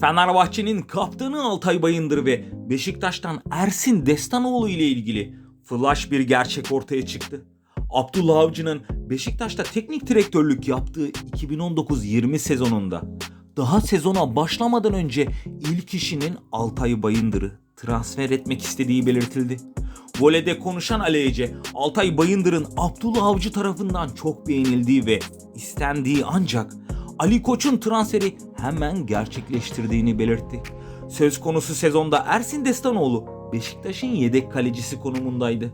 Fenerbahçe'nin kaptanı Altay Bayındır ve Beşiktaş'tan Ersin Destanoğlu ile ilgili flash bir gerçek ortaya çıktı. Abdullah Avcı'nın Beşiktaş'ta teknik direktörlük yaptığı 2019-20 sezonunda daha sezona başlamadan önce ilk işinin Altay Bayındır'ı transfer etmek istediği belirtildi. Volede konuşan Aleyce, Altay Bayındır'ın Abdullah Avcı tarafından çok beğenildiği ve istendiği ancak Ali Koç'un transferi hemen gerçekleştirdiğini belirtti. Söz konusu sezonda Ersin Destanoğlu Beşiktaş'ın yedek kalecisi konumundaydı.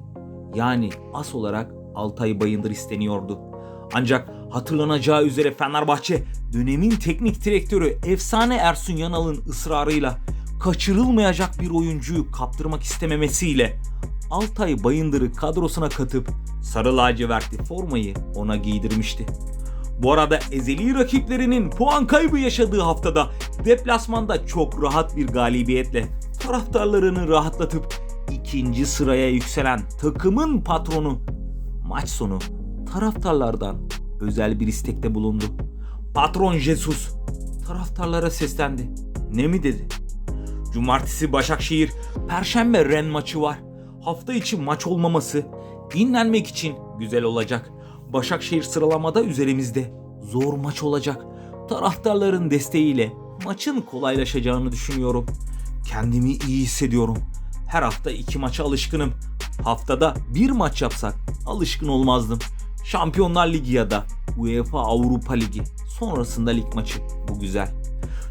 Yani as olarak Altay Bayındır isteniyordu. Ancak hatırlanacağı üzere Fenerbahçe dönemin teknik direktörü efsane Ersun Yanal'ın ısrarıyla kaçırılmayacak bir oyuncuyu kaptırmak istememesiyle Altay Bayındır'ı kadrosuna katıp sarı lacivertli formayı ona giydirmişti. Bu arada ezeli rakiplerinin puan kaybı yaşadığı haftada deplasmanda çok rahat bir galibiyetle taraftarlarını rahatlatıp ikinci sıraya yükselen takımın patronu maç sonu taraftarlardan özel bir istekte bulundu. Patron Jesus taraftarlara seslendi. Ne mi dedi? Cumartesi Başakşehir, Perşembe Ren maçı var. Hafta içi maç olmaması dinlenmek için güzel olacak. Başakşehir sıralamada üzerimizde. Zor maç olacak. Taraftarların desteğiyle maçın kolaylaşacağını düşünüyorum. Kendimi iyi hissediyorum. Her hafta iki maça alışkınım. Haftada bir maç yapsak alışkın olmazdım. Şampiyonlar Ligi ya da UEFA Avrupa Ligi. Sonrasında lig maçı. Bu güzel.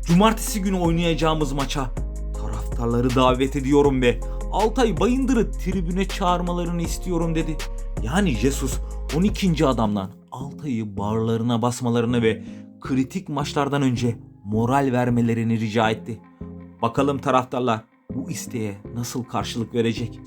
Cumartesi günü oynayacağımız maça taraftarları davet ediyorum ve Altay Bayındır'ı tribüne çağırmalarını istiyorum dedi. Yani Jesus 12. adamdan Altay'ı barlarına basmalarını ve kritik maçlardan önce moral vermelerini rica etti. Bakalım taraftarlar bu isteğe nasıl karşılık verecek?